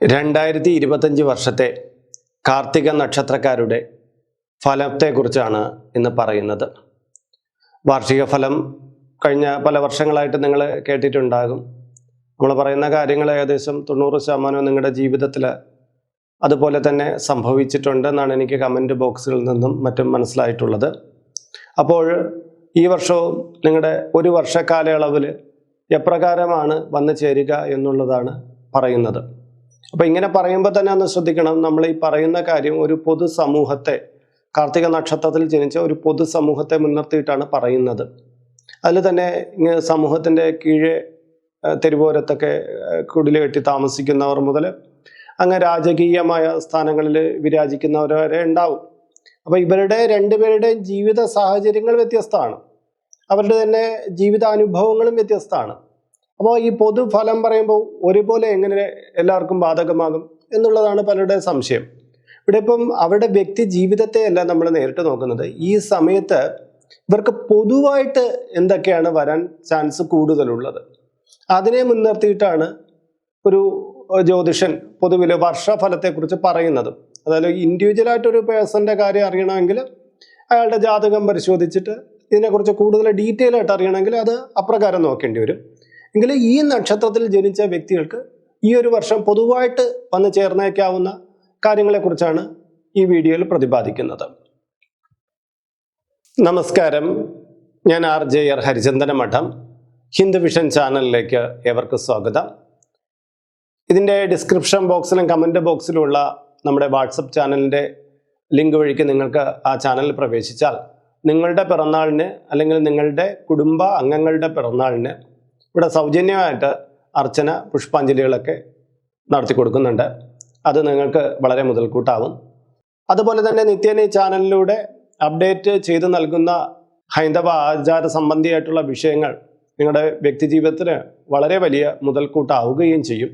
രണ്ടായിരത്തി ഇരുപത്തഞ്ച് വർഷത്തെ കാർത്തിക നക്ഷത്രക്കാരുടെ ഫലത്തെക്കുറിച്ചാണ് ഇന്ന് പറയുന്നത്. വാർഷിക ഫലം കഴിഞ്ഞ പല വർഷങ്ങളായിട്ട് നിങ്ങൾ കേട്ടിട്ടുണ്ടാകും. നമ്മൾ പറയുന്ന കാര്യങ്ങൾ ഏകദേശം തൊണ്ണൂറ് ശതമാനവും നിങ്ങളുടെ ജീവിതത്തിൽ അതുപോലെ തന്നെ സംഭവിച്ചിട്ടുണ്ട് എന്നാണ് എനിക്ക് കമന്റ് ബോക്സുകളിൽ നിന്നും മറ്റും മനസ്സിലായിട്ടുള്ളത്. അപ്പോൾ ഈ വർഷവും നിങ്ങളുടെ ഒരു വർഷ കാലയളവിൽ എപ്രകാരമാണ് വന്നു ചേരുക എന്നുള്ളതാണ് പറയുന്നത്. അപ്പോൾ ഇങ്ങനെ പറയുമ്പോൾ തന്നെ ഒന്ന് ശ്രദ്ധിക്കണം. നമ്മൾ ഈ പറയുന്ന കാര്യം ഒരു പൊതുസമൂഹത്തെ കാർത്തിക നക്ഷത്രത്തിൽ ജനിച്ച ഒരു പൊതുസമൂഹത്തെ മുൻനിർത്തിയിട്ടാണ് പറയുന്നത്. അതിൽ തന്നെ സമൂഹത്തിന്റെ കീഴെ തെരുവോരത്തൊക്കെ ആ, കുടിൽ കെട്ടി താമസിക്കുന്നവർ മുതൽ അങ്ങ് രാജകീയമായ സ്ഥാനങ്ങളിൽ വിരാജിക്കുന്നവർ വരെ ഉണ്ടാവും. അപ്പോൾ ഇവരുടെ രണ്ടുപേരുടെയും ജീവിത സാഹചര്യങ്ങൾ വ്യത്യസ്തമാണ്. അവരുടെ തന്നെ ജീവിതാനുഭവങ്ങളും വ്യത്യസ്തമാണ്. അപ്പോൾ ഈ പൊതുഫലം പറയുമ്പോൾ ഒരുപോലെ എങ്ങനെ എല്ലാവർക്കും ബാധകമാകും എന്നുള്ളതാണ് പലരുടെ സംശയം. ഇവിടെ ഇപ്പം അവരുടെ വ്യക്തി ജീവിതത്തെയല്ല നമ്മൾ നേരിട്ട് നോക്കുന്നത്. ഈ സമയത്ത് ഇവർക്ക് പൊതുവായിട്ട് എന്തൊക്കെയാണ് വരാൻ ചാൻസ് കൂടുതലുള്ളത്? അതിനെ മുൻനിർത്തിയിട്ടാണ് ഒരു ജ്യോതിഷൻ പൊതുവിൽ വർഷഫലത്തെക്കുറിച്ച് പറയുന്നത്. അതായത് ഇൻഡിവിജ്വലായിട്ടൊരു പേഴ്സന്റെ കാര്യം അറിയണമെങ്കിൽ അയാളുടെ ജാതകം പരിശോധിച്ചിട്ട് ഇതിനെക്കുറിച്ച് കൂടുതൽ ഡീറ്റെയിൽ ആയിട്ട് അറിയണമെങ്കിൽ അത് അപ്രകാരം നോക്കേണ്ടി വരും. എങ്കിൽ ഈ നക്ഷത്രത്തിൽ ജനിച്ച വ്യക്തികൾക്ക് ഈ ഒരു വർഷം പൊതുവായിട്ട് വന്നു ചേർന്നേക്കാവുന്ന കാര്യങ്ങളെക്കുറിച്ചാണ് ഈ വീഡിയോയിൽ പ്രതിപാദിക്കുന്നത്. നമസ്കാരം. ഞാൻ ആർ ജെ ആർ ഹരിചന്ദന മഠം ഹിന്ദു വിഷൻ ചാനലിലേക്ക് ഏവർക്ക് സ്വാഗതം. ഇതിന്റെ ഡിസ്ക്രിപ്ഷൻ ബോക്സിലും കമന്റ് ബോക്സിലുമുള്ള നമ്മുടെ വാട്സപ്പ് ചാനലിന്റെ ലിങ്ക് വഴിക്ക് നിങ്ങൾക്ക് ആ ചാനലിൽ പ്രവേശിച്ചാൽ നിങ്ങളുടെ പിറന്നാളിന് അല്ലെങ്കിൽ നിങ്ങളുടെ കുടുംബ അംഗങ്ങളുടെ പിറന്നാളിന് ഇവിടെ സൗജന്യമായിട്ട് അർച്ചന പുഷ്പാഞ്ജലികളൊക്കെ നടത്തി കൊടുക്കുന്നുണ്ട്. അത് നിങ്ങൾക്ക് വളരെ മുതൽക്കൂട്ടാവും. അതുപോലെ തന്നെ നിത്യേന ചാനലിലൂടെ അപ്ഡേറ്റ് ചെയ്തു നൽകുന്ന ഹൈന്ദവ ആചാര സംബന്ധിയായിട്ടുള്ള വിഷയങ്ങൾ നിങ്ങളുടെ വ്യക്തി ജീവിതത്തിന് വളരെ വലിയ മുതൽക്കൂട്ടാവുകയും ചെയ്യും.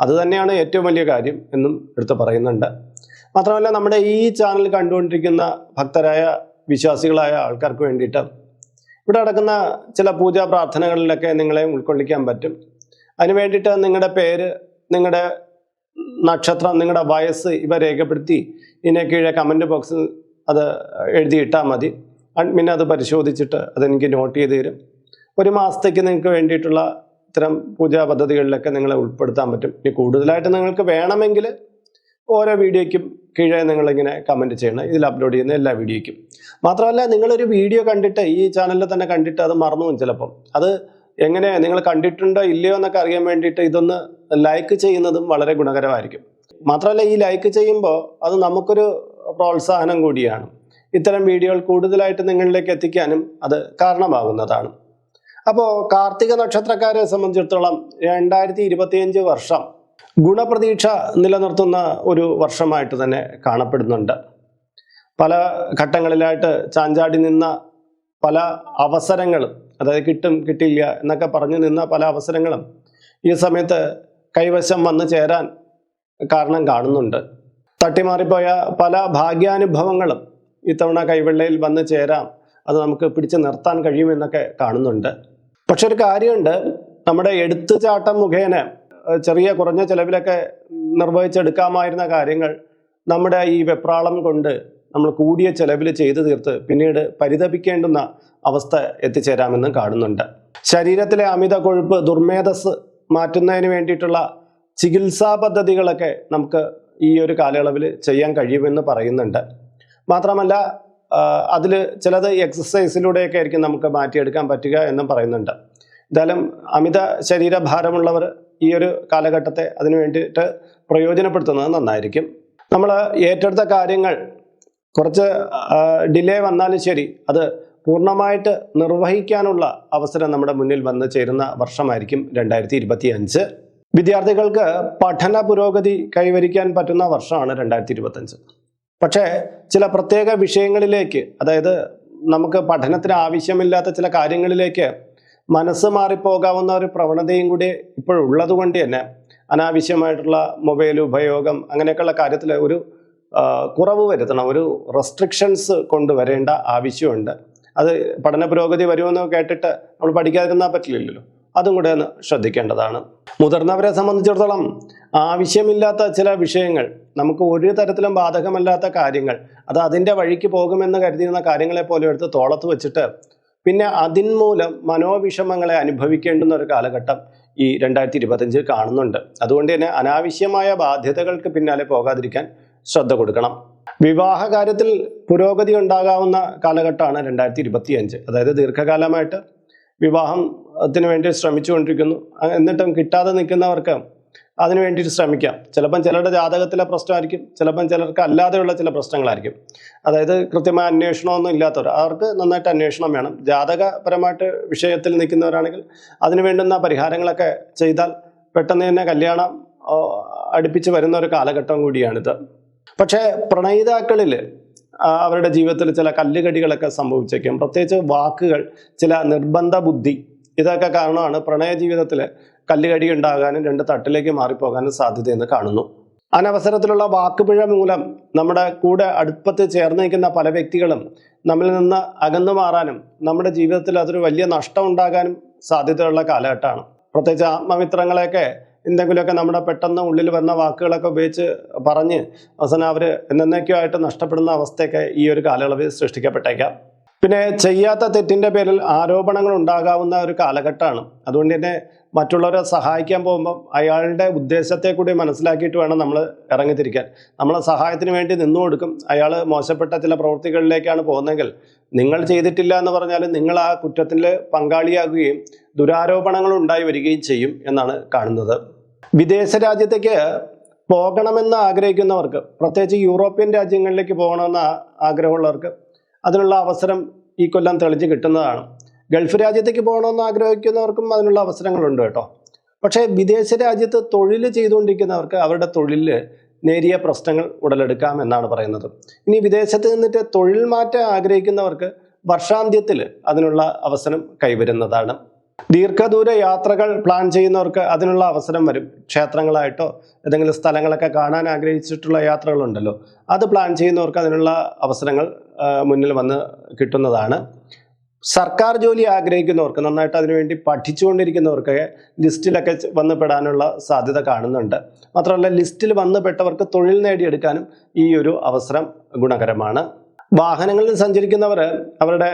അതുതന്നെയാണ് ഏറ്റവും വലിയ കാര്യം എന്നും എടുത്തു പറയുന്നുണ്ട്. മാത്രമല്ല നമ്മുടെ ഈ ചാനൽ കണ്ടുകൊണ്ടിരിക്കുന്ന ഭക്തരായ വിശ്വാസികളായ ആൾക്കാർക്ക് വേണ്ടിയിട്ട് ഇവിടെ നടക്കുന്ന ചില പൂജാ പ്രാർത്ഥനകളിലൊക്കെ നിങ്ങളെ ഉൾക്കൊള്ളിക്കാൻ പറ്റും. അതിന് വേണ്ടിയിട്ട് നിങ്ങളുടെ പേര് നിങ്ങളുടെ നക്ഷത്രം നിങ്ങളുടെ വയസ്സ് ഇവ രേഖപ്പെടുത്തി ഇതിനെ കീഴെ കമന്റ് ബോക്സിൽ അത് എഴുതിയിട്ടാൽ മതി. അഡ്മിൻ അത് പരിശോധിച്ചിട്ട് അതെനിക്ക് നോട്ട് ചെയ്ത് തരും. ഒരു മാസത്തേക്ക് നിങ്ങൾക്ക് വേണ്ടിയിട്ടുള്ള ഇത്തരം പൂജാ പദ്ധതികളിലൊക്കെ നിങ്ങളെ ഉൾപ്പെടുത്താൻ പറ്റും. ഇനി കൂടുതലായിട്ട് നിങ്ങൾക്ക് വേണമെങ്കിൽ ഓരോ വീഡിയോയ്ക്കും കീഴേ നിങ്ങളിങ്ങനെ കമന്റ് ചെയ്യണം. ഇതിൽ അപ്ലോഡ് ചെയ്യുന്ന എല്ലാ വീഡിയോയ്ക്കും. മാത്രമല്ല നിങ്ങളൊരു വീഡിയോ കണ്ടിട്ട് ഈ ചാനലിൽ തന്നെ കണ്ടിട്ട് അത് മറന്നു ചിലപ്പം. അത് എങ്ങനെ നിങ്ങൾ കണ്ടിട്ടുണ്ടോ ഇല്ലയോ എന്നൊക്കെ അറിയാൻ വേണ്ടിയിട്ട് ഇതൊന്ന് ലൈക്ക് ചെയ്യുന്നതും വളരെ ഗുണകരമായിരിക്കും. മാത്രമല്ല ഈ ലൈക്ക് ചെയ്യുമ്പോൾ അത് നമുക്കൊരു പ്രോത്സാഹനം കൂടിയാണ്. ഇത്തരം വീഡിയോകൾ കൂടുതലായിട്ട് നിങ്ങളിലേക്ക് എത്തിക്കാനും അത് കാരണമാകുന്നതാണ്. അപ്പോൾ കാർത്തിക നക്ഷത്രക്കാരെ സംബന്ധിച്ചിടത്തോളം രണ്ടായിരത്തി വർഷം ഗുണപ്രതീക്ഷ നിലനിർത്തുന്ന ഒരു വർഷമായിട്ട് തന്നെ കാണപ്പെടുന്നുണ്ട്. പല ഘട്ടങ്ങളിലായിട്ട് ചാഞ്ചാടി നിന്ന പല അവസരങ്ങളും അതായത് കിട്ടും കിട്ടില്ല എന്നൊക്കെ പറഞ്ഞു നിന്ന പല അവസരങ്ങളും ഈ സമയത്ത് കൈവശം വന്നു ചേരാൻ കാരണം കാണുന്നുണ്ട്. തട്ടിമാറിപ്പോയ പല ഭാഗ്യാനുഭവങ്ങളും ഇത്തവണ കൈവെള്ളയിൽ വന്നു ചേരാം അത് നമുക്ക് പിടിച്ചു നിർത്താൻ കഴിയുമെന്നൊക്കെ കാണുന്നുണ്ട്. പക്ഷെ ഒരു കാര്യമുണ്ട് നമ്മുടെ എടുത്തുചാട്ടം മുഖേന ചെറിയ കുറഞ്ഞ ചെലവിലൊക്കെ നിർവഹിച്ചെടുക്കാമായിരുന്ന കാര്യങ്ങൾ നമ്മുടെ ഈ വെപ്രാളം കൊണ്ട് നമ്മൾ കൂടിയ ചെലവിൽ ചെയ്തു തീർത്ത് പിന്നീട് പരിതപിക്കേണ്ടുന്ന അവസ്ഥ എത്തിച്ചേരാമെന്നും കാണുന്നുണ്ട്. ശരീരത്തിലെ അമിത കൊഴുപ്പ് ദുർമേധസ് മാറ്റുന്നതിന് വേണ്ടിയിട്ടുള്ള ചികിത്സാ പദ്ധതികളൊക്കെ നമുക്ക് ഈ ഒരു കാലയളവിൽ ചെയ്യാൻ കഴിയുമെന്ന് പറയുന്നുണ്ട്. മാത്രമല്ല അതിൽ ചിലത് എക്സസൈസിലൂടെയൊക്കെ ആയിരിക്കും നമുക്ക് മാറ്റിയെടുക്കാൻ പറ്റുക എന്നും പറയുന്നുണ്ട്. എന്തായാലും അമിത ശരീരഭാരമുള്ളവർ ഈ ഒരു കാലഘട്ടത്തെ അതിനു വേണ്ടിയിട്ട് പ്രയോജനപ്പെടുത്തുന്നത് നന്നായിരിക്കും. നമ്മൾ ഏറ്റെടുത്ത കാര്യങ്ങൾ കുറച്ച് ഡിലേ വന്നാലും ശരി അത് പൂർണമായിട്ട് നിർവഹിക്കാനുള്ള അവസരം നമ്മുടെ മുന്നിൽ വന്ന് ചേരുന്ന വർഷമായിരിക്കും രണ്ടായിരത്തി ഇരുപത്തി അഞ്ച് വിദ്യാർത്ഥികൾക്ക് പഠന പുരോഗതി കൈവരിക്കാൻ പറ്റുന്ന വർഷമാണ് രണ്ടായിരത്തി ഇരുപത്തഞ്ച് പക്ഷേ ചില പ്രത്യേക വിഷയങ്ങളിലേക്ക് അതായത് നമുക്ക് പഠനത്തിന് ആവശ്യമില്ലാത്ത ചില കാര്യങ്ങളിലേക്ക് മനസ്സ് മാറിപ്പോകാവുന്ന ഒരു പ്രവണതയും കൂടി ഇപ്പോഴുള്ളത് കൊണ്ട് തന്നെ അനാവശ്യമായിട്ടുള്ള മൊബൈൽ ഉപയോഗം അങ്ങനെയൊക്കെയുള്ള കാര്യത്തിൽ ഒരു കുറവ് വരുത്തണം. ഒരു റെസ്ട്രിക്ഷൻസ് കൊണ്ടുവരേണ്ട ആവശ്യമുണ്ട്. അത് പഠന പുരോഗതി വരുമെന്ന് കേട്ടിട്ട് നമ്മൾ പഠിക്കാതിരുന്നാൽ പറ്റില്ലല്ലോ. അതും കൂടെ ഒന്ന് ശ്രദ്ധിക്കേണ്ടതാണ്. മുതിർന്നവരെ സംബന്ധിച്ചിടത്തോളം ആവശ്യമില്ലാത്ത ചില വിഷയങ്ങൾ നമുക്ക് ഒരു തരത്തിലും ബാധകമല്ലാത്ത കാര്യങ്ങൾ അത് അതിന്റെ വഴിക്ക് പോകുമെന്ന് കരുതിയിരുന്ന കാര്യങ്ങളെ പോലും എടുത്ത് തോളത്ത് വെച്ചിട്ട് പിന്നെ അതിന്മൂലം മനോവിഷമങ്ങളെ അനുഭവിക്കേണ്ടുന്ന ഒരു കാലഘട്ടം ഈ രണ്ടായിരത്തി ഇരുപത്തഞ്ചിൽ കാണുന്നുണ്ട്. അതുകൊണ്ട് തന്നെ അനാവശ്യമായ ബാധ്യതകൾക്ക് പിന്നാലെ പോകാതിരിക്കാൻ ശ്രദ്ധ കൊടുക്കണം. വിവാഹ കാര്യത്തിൽ പുരോഗതി ഉണ്ടാകാവുന്ന കാലഘട്ടമാണ് രണ്ടായിരത്തി ഇരുപത്തി അഞ്ച് അതായത് ദീർഘകാലമായിട്ട് വിവാഹത്തിന് വേണ്ടി ശ്രമിച്ചുകൊണ്ടിരിക്കുന്നു. എന്നിട്ടും കിട്ടാതെ നിൽക്കുന്നവർക്ക് അതിനു വേണ്ടിയിട്ട് ശ്രമിക്കാം. ചിലപ്പം ചിലരുടെ ജാതകത്തിലെ പ്രശ്നമായിരിക്കും ചിലപ്പം ചിലർക്ക് അല്ലാതെയുള്ള ചില പ്രശ്നങ്ങളായിരിക്കും. അതായത് കൃത്യമായ അന്വേഷണമൊന്നും ഇല്ലാത്തവർ അവർക്ക് നന്നായിട്ട് അന്വേഷണം വേണം. ജാതകപരമായിട്ട് വിഷയത്തിൽ നിൽക്കുന്നവരാണെങ്കിൽ അതിന് വേണ്ടുന്ന പരിഹാരങ്ങളൊക്കെ ചെയ്താൽ പെട്ടെന്ന് തന്നെ കല്യാണം അടുപ്പിച്ച് വരുന്ന ഒരു കാലഘട്ടം കൂടിയാണിത്. പക്ഷേ പ്രണയിതാക്കളിൽ അവരുടെ ജീവിതത്തിൽ ചില കല്ലുകടികളൊക്കെ സംഭവിച്ചേക്കും. പ്രത്യേകിച്ച് വാക്കുകൾ ചില നിർബന്ധ ബുദ്ധി ഇതൊക്കെ കാരണമാണ് പ്രണയ ജീവിതത്തിൽ കല്ലുകടി ഉണ്ടാകാനും രണ്ട് തട്ടിലേക്ക് മാറിപ്പോകാനും സാധ്യതയെന്ന് കാണുന്നു. അനവസരത്തിലുള്ള വാക്കുപിഴ മൂലം നമ്മുടെ കൂടെ അടുപ്പത്ത് ചേർന്ന് നിൽക്കുന്ന പല വ്യക്തികളും നമ്മിൽ നിന്ന് അകന്നു മാറാനും നമ്മുടെ ജീവിതത്തിൽ അതൊരു വലിയ നഷ്ടം ഉണ്ടാകാനും സാധ്യതയുള്ള കാലഘട്ടമാണ്. പ്രത്യേകിച്ച് ആത്മമിത്രങ്ങളെയൊക്കെ എന്തെങ്കിലുമൊക്കെ നമ്മുടെ പെട്ടെന്ന് ഉള്ളിൽ വന്ന വാക്കുകളൊക്കെ ഉപയോഗിച്ച് പറഞ്ഞ് അവസാനം അവർ എന്നേക്കുമായിട്ട് നഷ്ടപ്പെടുന്ന അവസ്ഥയൊക്കെ ഈ ഒരു കാലയളവിൽ സൃഷ്ടിക്കപ്പെട്ടേക്കാം. പിന്നെ ചെയ്യാത്ത തെറ്റിന്റെ പേരിൽ ആരോപണങ്ങൾ ഉണ്ടാകാവുന്ന ഒരു കാലഘട്ടമാണ്. അതുകൊണ്ട് തന്നെ മറ്റുള്ളവരെ സഹായിക്കാൻ പോകുമ്പം അയാളുടെ ഉദ്ദേശത്തെ കൂടി മനസ്സിലാക്കിയിട്ട് വേണം നമ്മൾ ഇറങ്ങിത്തിരിക്കാൻ. നമ്മളെ സഹായത്തിന് വേണ്ടി നിന്നു കൊടുക്കും. അയാൾ മോശപ്പെട്ട ചില പ്രവൃത്തികളിലേക്കാണ് പോകുന്നതെങ്കിൽ നിങ്ങൾ ചെയ്തിട്ടില്ല എന്ന് പറഞ്ഞാൽ നിങ്ങൾ ആ കുറ്റത്തിൽ പങ്കാളിയാകുകയും ദുരാരോപണങ്ങൾ ഉണ്ടായി വരികയും ചെയ്യും എന്നാണ് കാണുന്നത്. വിദേശ രാജ്യത്തേക്ക് പോകണമെന്ന് ആഗ്രഹിക്കുന്നവർക്ക് പ്രത്യേകിച്ച് യൂറോപ്യൻ രാജ്യങ്ങളിലേക്ക് പോകണമെന്ന് ആഗ്രഹമുള്ളവർക്ക് അതിനുള്ള അവസരം ഈ കൊല്ലം തെളിഞ്ഞു കിട്ടുന്നതാണ്. ഗൾഫ് രാജ്യത്തേക്ക് പോകണമെന്ന് ആഗ്രഹിക്കുന്നവർക്കും അതിനുള്ള അവസരങ്ങളുണ്ട് കേട്ടോ. പക്ഷേ വിദേശ രാജ്യത്ത് തൊഴിൽ ചെയ്തുകൊണ്ടിരിക്കുന്നവർക്ക് അവരുടെ തൊഴിൽ നേരിയ പ്രശ്നങ്ങൾ ഉടലെടുക്കാം എന്നാണ് പറയുന്നത്. ഇനി വിദേശത്ത് നിന്നിട്ട് തൊഴിൽ മാറ്റം ആഗ്രഹിക്കുന്നവർക്ക് വർഷാന്ത്യത്തിൽ അതിനുള്ള അവസരം കൈവരുന്നതാണ്. ദീർഘദൂര യാത്രകൾ പ്ലാൻ ചെയ്യുന്നവർക്ക് അതിനുള്ള അവസരം വരും. ക്ഷേത്രങ്ങളായിട്ടോ ഏതെങ്കിലും സ്ഥലങ്ങളൊക്കെ കാണാൻ ആഗ്രഹിച്ചിട്ടുള്ള യാത്രകളുണ്ടല്ലോ. അത് പ്ലാൻ ചെയ്യുന്നവർക്ക് അതിനുള്ള അവസരങ്ങൾ മുന്നിൽ വന്ന് കിട്ടുന്നതാണ്. സർക്കാർ ജോലി ആഗ്രഹിക്കുന്നവർക്ക് നന്നായിട്ട് അതിനുവേണ്ടി പഠിച്ചുകൊണ്ടിരിക്കുന്നവർക്ക് ലിസ്റ്റിലൊക്കെ വന്ന് പെടാനുള്ള സാധ്യത കാണുന്നുണ്ട്. മാത്രമല്ല ലിസ്റ്റിൽ വന്ന് പെട്ടവർക്ക് തൊഴിൽ നേടിയെടുക്കാനും ഈ ഒരു അവസരം ഗുണകരമാണ്. വാഹനങ്ങളിൽ സഞ്ചരിക്കുന്നവർ അവരുടെ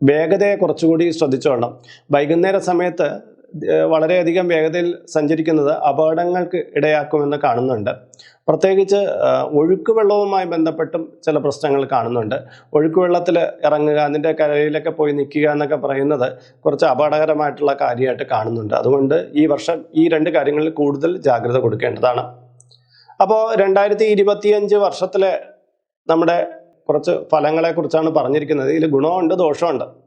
വേഗതയെ കുറച്ചുകൂടി ശ്രദ്ധിച്ചോളണം വൈകുന്നേര സമയത്ത് വളരെയധികം വേഗതയിൽ സഞ്ചരിക്കുന്നത് അപകടങ്ങൾക്ക് ഇടയാക്കുമെന്ന് കാണുന്നുണ്ട്. പ്രത്യേകിച്ച് ഒഴുക്ക് വെള്ളവുമായി ബന്ധപ്പെട്ടും ചില പ്രശ്നങ്ങൾ കാണുന്നുണ്ട്. ഒഴുക്ക് വെള്ളത്തിൽ ഇറങ്ങുക അതിന്റെ കരയിലൊക്കെ പോയി നിൽക്കുക എന്നൊക്കെ പറയുന്നത് കുറച്ച് അപകടകരമായിട്ടുള്ള കാര്യമായിട്ട് കാണുന്നുണ്ട്. അതുകൊണ്ട് ഈ വർഷം ഈ രണ്ട് കാര്യങ്ങളിൽ കൂടുതൽ ജാഗ്രത കൊടുക്കേണ്ടതാണ്. അപ്പോൾ രണ്ടായിരത്തി ഇരുപത്തിയഞ്ച് വർഷത്തിലെ നമ്മുടെ കുറച്ച് ഫലങ്ങളെക്കുറിച്ചാണ് പറഞ്ഞിരിക്കുന്നത്. ഇതിൽ ഗുണമുണ്ട് ദോഷമുണ്ട്.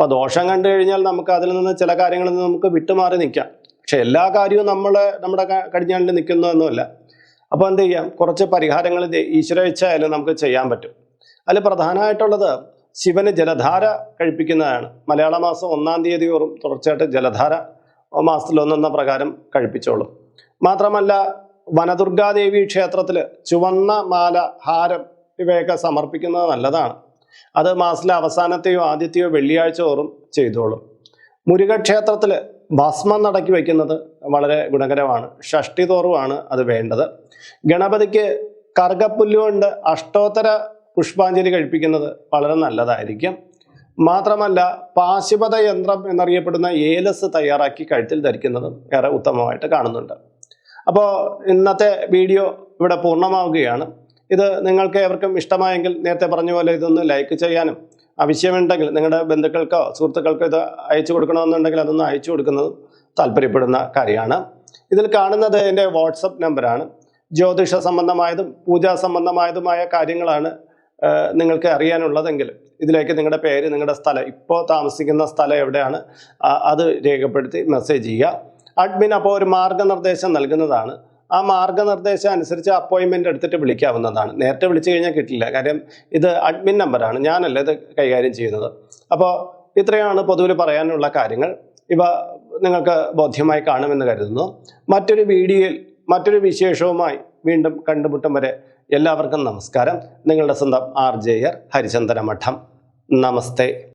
അപ്പോൾ ദോഷം കണ്ടു കഴിഞ്ഞാൽ നമുക്ക് അതിൽ നിന്ന് ചില കാര്യങ്ങളിൽ നിന്ന് നമുക്ക് വിട്ടുമാറി നിൽക്കാം പക്ഷെ എല്ലാ കാര്യവും നമ്മൾ നമ്മുടെ കടിഞ്ഞാണിൽ നിൽക്കുന്നതൊന്നുമല്ല അപ്പോൾ എന്ത് ചെയ്യാം? കുറച്ച് പരിഹാരങ്ങൾ ദേ ഈശ്വര ഇച്ഛയായാലും നമുക്ക് ചെയ്യാൻ പറ്റും. അതിൽ പ്രധാനമായിട്ടുള്ളത് ശിവന് ജലധാര കഴിപ്പിക്കുന്നതാണ്. മലയാള മാസം ഒന്നാം തീയതി തോറും തുടർച്ചയായിട്ട് ജലധാര മാസത്തിൽ ഒന്നെന്ന പ്രകാരം കഴിപ്പിച്ചോളും. മാത്രമല്ല വനദുർഗാദേവി ക്ഷേത്രത്തിൽ ചുവന്ന മാല ഹാരം ഇവയൊക്കെ സമർപ്പിക്കുന്നത് നല്ലതാണ്. അത് മാസത്തിലെ അവസാനത്തെയോ ആദ്യത്തെയോ വെള്ളിയാഴ്ച തോറും ചെയ്തോളും. മുരുകക്ഷേത്രത്തിൽ ഭസ്മം നടക്കി വയ്ക്കുന്നത് വളരെ ഗുണകരമാണ്. ഷഷ്ടി തോറുമാണ് അത് വേണ്ടത്. ഗണപതിക്ക് കർഗപ്പുല്ലുകൊണ്ട് കൊണ്ട് അഷ്ടോത്തര പുഷ്പാഞ്ജലി കഴിപ്പിക്കുന്നത് വളരെ നല്ലതായിരിക്കും. മാത്രമല്ല പാശുപത യന്ത്രം എന്നറിയപ്പെടുന്ന ഏലസ് തയ്യാറാക്കി കഴുത്തിൽ ധരിക്കുന്നതും ഏറെ ഉത്തമമായിട്ട് കാണുന്നുണ്ട്. അപ്പോൾ ഇന്നത്തെ വീഡിയോ ഇവിടെ പൂർണമാവുകയാണ്. ഇത് നിങ്ങൾക്ക് ഏവർക്കും ഇഷ്ടമായെങ്കിൽ നേരത്തെ പറഞ്ഞ പോലെ ഇതൊന്ന് ലൈക്ക് ചെയ്യാനും ആവശ്യമുണ്ടെങ്കിൽ നിങ്ങളുടെ ബന്ധുക്കൾക്കോ സുഹൃത്തുക്കൾക്കോ ഇത് അയച്ചു കൊടുക്കണമെന്നുണ്ടെങ്കിൽ അതൊന്ന് അയച്ചു കൊടുക്കുന്നത് താല്പര്യപ്പെടുന്ന കാര്യമാണ്. ഇതിൽ കാണുന്നത് എന്റെ വാട്സപ്പ് നമ്പറാണ് ജ്യോതിഷ സംബന്ധമായതും പൂജാ സംബന്ധമായതുമായ കാര്യങ്ങളാണ് നിങ്ങൾക്ക് അറിയാനുള്ളതെങ്കിൽ ഇതിലേക്ക് നിങ്ങളുടെ പേര് നിങ്ങളുടെ സ്ഥലം ഇപ്പോൾ താമസിക്കുന്ന സ്ഥലം എവിടെയാണ് അത് രേഖപ്പെടുത്തി മെസ്സേജ് ചെയ്യുക. അഡ്മിൻ അപ്പോൾ ഒരു മാർഗനിർദ്ദേശം നൽകുന്നതാണ്. ആ മാർഗനിർദ്ദേശം അനുസരിച്ച് അപ്പോയിൻമെന്റ് എടുത്തിട്ട് വിളിക്കാവുന്നതാണ്. നേരത്തെ വിളിച്ചു കഴിഞ്ഞാൽ കിട്ടില്ല. കാര്യം ഇത് അഡ്മിൻ നമ്പറാണ് ഞാനല്ല ഇത് കൈകാര്യം ചെയ്യുന്നത്. അപ്പോൾ ഇത്രയാണ് പൊതുവിൽ പറയാനുള്ള കാര്യങ്ങൾ. ഇവ നിങ്ങൾക്ക് ബോധ്യമായി കാണുമെന്ന് കരുതുന്നു. മറ്റൊരു വീഡിയോയിൽ മറ്റൊരു വിശേഷവുമായി വീണ്ടും കണ്ടുമുട്ടും വരെ എല്ലാവർക്കും നമസ്കാരം. നിങ്ങളുടെ സ്വന്തം ആർ ജെ ഹരിചന്ദന മഠം നമസ്തേ.